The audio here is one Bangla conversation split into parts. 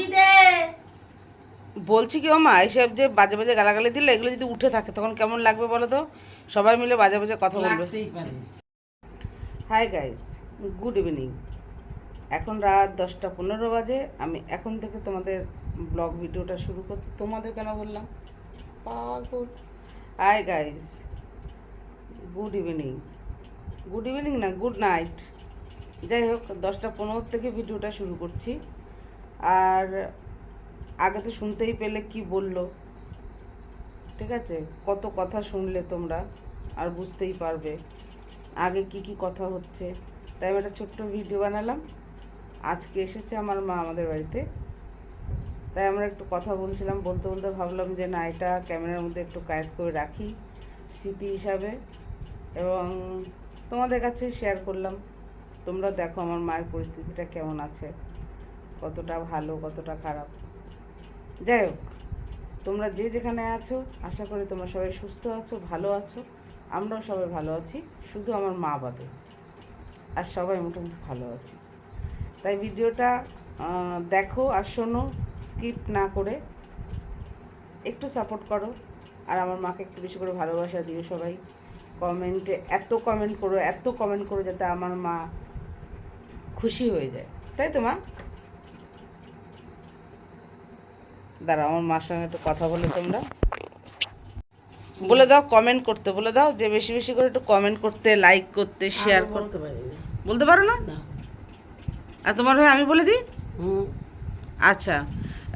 চাবি দে বলছি কি ও মা এইসব যে বাজে বাজে গালাগালি দিলে এগুলো যদি উঠে থাকে তখন কেমন লাগবে বলো তো? সবাই মিলে বাজে বাজে কথা বলবে। হাই গাইস গুড ইভিনিং এখন রাত দশটা পনেরো বাজে আমি এখন থেকে তোমাদের ব্লগ ভিডিওটা শুরু করছি। তোমাদের কেন বললাম? পাগল। Hi guys good evening good evening না গুড নাইট যাই হোক দশটা পনেরো থেকে ভিডিওটা শুরু করছি। আর আগে তো শুনতেই পেলে কি বলল। ঠিক আছে? কত কথা শুনলে তোমরা আর বুঝতেই পারবে। আগে কি কি কথা হচ্ছে। তাই আমি একটা ছোট্ট ভিডিও বানালাম। আজকে এসেছে আমার মা আমাদের বাড়িতে। তাই আমরা একটু কথা বলছিলাম, বলতে বলতে ভাবলাম যে না, এটা ক্যামেরার মধ্যে একটু কায়েদ করে রাখি স্মৃতি হিসাবে এবং তোমাদের কাছে শেয়ার করলাম। তোমরা দেখো আমার মায়ের পরিস্থিতিটা কেমন আছে। কতটা ভালো, কতটা খারাপ। যাই হোক, তোমরা যে যেখানে আছো, আশা করি তোমরা সবাই সুস্থ আছো, ভালো আছো। আমরাও সবাই ভালো আছি, শুধু আমার মা বাদে। আর সবাই মোটামুটি ভালো আছি। তাই ভিডিওটা দেখো আর শোনো, স্কিপ না করে। একটু সাপোর্ট করো, আর আমার মাকে একটু বেশি করে ভালোবাসা দিও সবাই। কমেন্টে, এত কমেন্ট করো, এত কমেন্ট করো যাতে আমার মা খুশি হয়ে যায়। তাই তো মা? দাঁড়াও আমার মার সঙ্গে একটু কথা বলে তোমরা। বলে দাও কমেন্ট করতে বলে দাও যে বেশি বেশি করে একটু কমেন্ট করতে লাইক করতে শেয়ার করতে। বলতে পারি বলতে পারো না? আর তোমার হয়ে আমি বলে দিই? আচ্ছা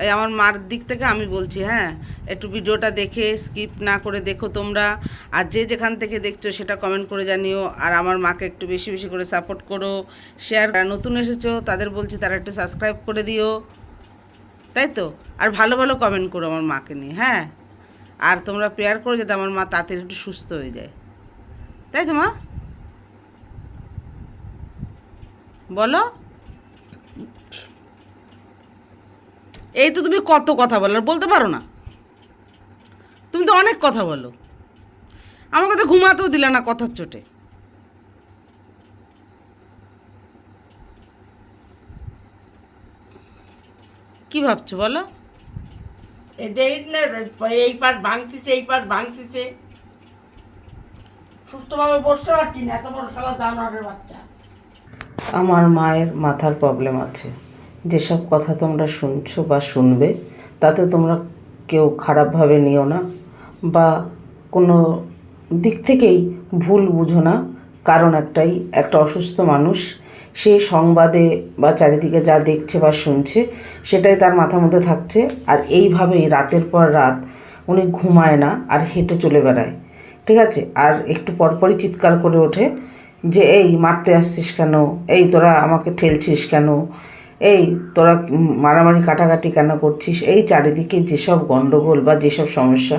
এই আমার মার দিক থেকে আমি বলছি হ্যাঁ একটু ভিডিওটা দেখে স্কিপ না করে দেখো তোমরা। আর যে যেখান থেকে দেখছ সেটা কমেন্ট করে জানিও। আর আমার মাকে একটু বেশি বেশি করে সাপোর্ট করো শেয়ার নতুন এসেছ তাদের বলছি তারা একটু সাবস্ক্রাইব করে দিও। তাই তো? আর ভালো ভালো কমেন্ট করো আমার মাকে নিয়ে হ্যাঁ? আর তোমরা প্রেয়ার করো যাতে আমার মা তাড়াতাড়ি একটু সুস্থ হয়ে যায়। তাই তো মা? বলো? এই তো তুমি কত কথা বলো, আর বলতে পারো না। তুমি তো অনেক কথা বলো। আমার কথা ঘুমাতেও দিলে না কথার চোটে। কি ভাবছ বলো? এদের না এই পাট ভাঙতেছে এই পাট ভাঙতেছে। সুস্থভাবে বসতে পারছি না এত বড় শালা জানোয়ারের বাচ্চা। আমার মায়ের মাথার প্রবলেম আছে। যেসব কথা তোমরা শুনছো বা শুনবে তাতে তোমরা কেউ খারাপভাবে নিও না বা কোনো দিক থেকেই ভুল বুঝো না। কারণ একটাই, একটা অসুস্থ মানুষ, সে সংবাদে বা চারিদিকে যা দেখছে বা শুনছে, সেটাই তার মাথার মধ্যে থাকছে। আর এইভাবেই রাতের পর রাত উনি ঘুমায় না আর হেঁটে চলে বেড়ায়। ঠিক আছে? আর একটু পরপরই চিৎকার করে ওঠে যে, এই, মারতে আসছিস কেন? এই, তোরা আমাকে ঠেলছিস কেন? এই, তোরা মারামারি কাটাকাটি কেন করছিস? এই চারিদিকে যেসব গণ্ডগোল বা যেসব সমস্যা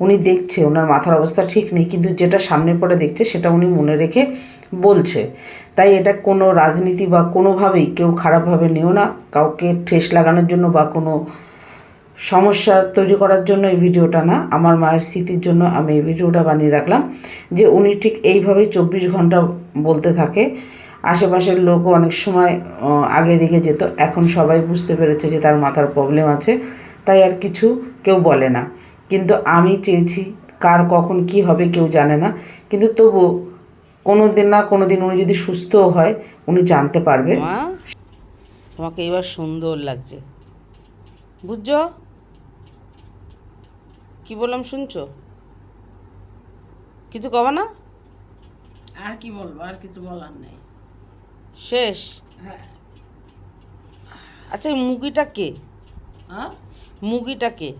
উনি দেখছে, ওনার মাথার অবস্থা ঠিক নেই, কিন্তু যেটা সামনে পড়ে দেখছে সেটা উনি মনে রেখে বলছে। তাই এটা কোনো রাজনীতি বা কোনোভাবেই কেউ খারাপভাবে নিও না। কাউকে ঠেস লাগানোর জন্য বা কোনো সমস্যা তৈরি করার জন্য এই ভিডিওটা না, আমার মায়ের স্মৃতির জন্য আমি এই ভিডিওটা বানিয়ে রাখলাম যে উনি ঠিক এইভাবেই চব্বিশ ঘণ্টা বলতে থাকে। আশেপাশের লোকও অনেক সময় আগে রেগে যেত। এখন সবাই বুঝতে পেরেছে যে তার মাথার প্রবলেম আছে তাই আর কিছু কেউ বলে না। কিন্তু আমি চেয়েছি কার কখন কি হবে কেউ জানে না। কিন্তু তবু কোনো দিন না কোনো দিন উনি যদি সুস্থও হয় উনি জানতে পারবে। তোমাকে এবার সুন্দর লাগছে। বুঝছ? কি বললাম শুনছো? কিছু কবা না? আর কি বলব আর কিছু বলার নেই। শেষ। হ্যাঁ। আচ্ছা এই মুগিটা কে? হ্যাঁ? মুগিটা কে?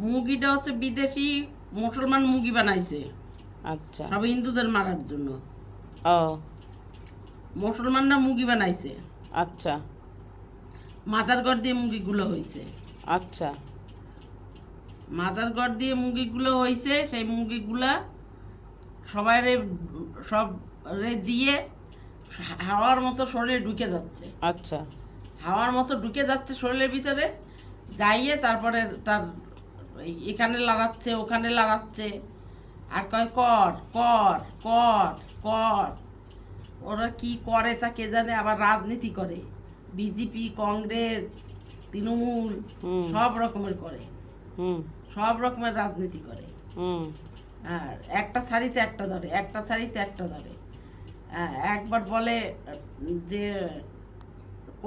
মুগিটা হচ্ছে বিদেশি মুসলমান মুগি বানাইছে। আচ্ছা। সব হিন্দুদের মারার জন্য। ও। মুসলমানরা মুগি বানাইছে। আচ্ছা। মাদার গড় দিয়ে মুগিগুলো হয়েছে আচ্ছা। মাদার গড় দিয়ে মুগিগুলো হয়েছে সেই মুগিগুলা সবাই সব রে দিয়ে হাওয়ার মতো শরীরে ঢুকে যাচ্ছে। আচ্ছা। হাওয়ার মতো ঢুকে যাচ্ছে শরীরের ভিতরে যাইয়ে তারপরে তার এখানে লাড়াচ্ছে ওখানে লাড়াচ্ছে আর কয় কর কর কর কর। ওরা কি করে তা কে জানে আবার রাজনীতি করে। বিজেপি কংগ্রেস তৃণমূল সব রকমের করে। হুম। সব রকমের রাজনীতি করে। হুম। আর একটা শাড়িতে একটা ধরে একটা শাড়িতে একটা ধরে। একবার বলে যে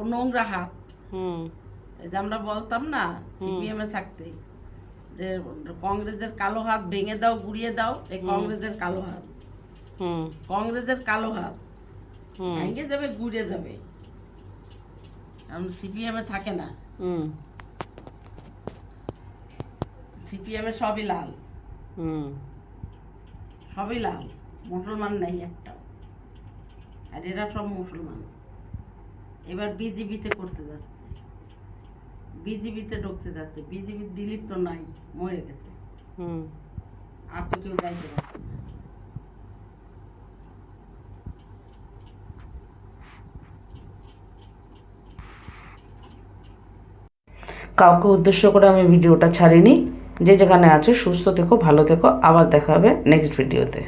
নোংরা হাত। যে আমরা বলতাম না সিপিএম এ থাকতে যে কংগ্রেসের কালো হাত ভেঙে দাও গুড়িয়ে দাও এই কংগ্রেসের কালো হাত। হুম। কংগ্রেসের কালো হাত হুম। ভেঙে যাবে গুড়িয়ে যাবে। সিপিএম এ থাকে না। হুম। সিপিএম এ সবই লাল। হুম। সবই লাল মুসলমান নাই একটাও আর এরা সব মুসলমান। এবার বিজেপিতে করতে যাচ্ছে। বিজেপিতে ঢুকতে যাচ্ছে। বিজেপির দিলীপ তো নাই মরে গেছে। হুম। আর তো কেউ যাইতে পারছে না। কাউকে উদ্দেশ্য করে আমি ভিডিওটা ছাড়িনি। যে যেখানে আছো সুস্থ থেকো ভালো থেকো। আবার দেখা হবে নেক্সট ভিডিওতে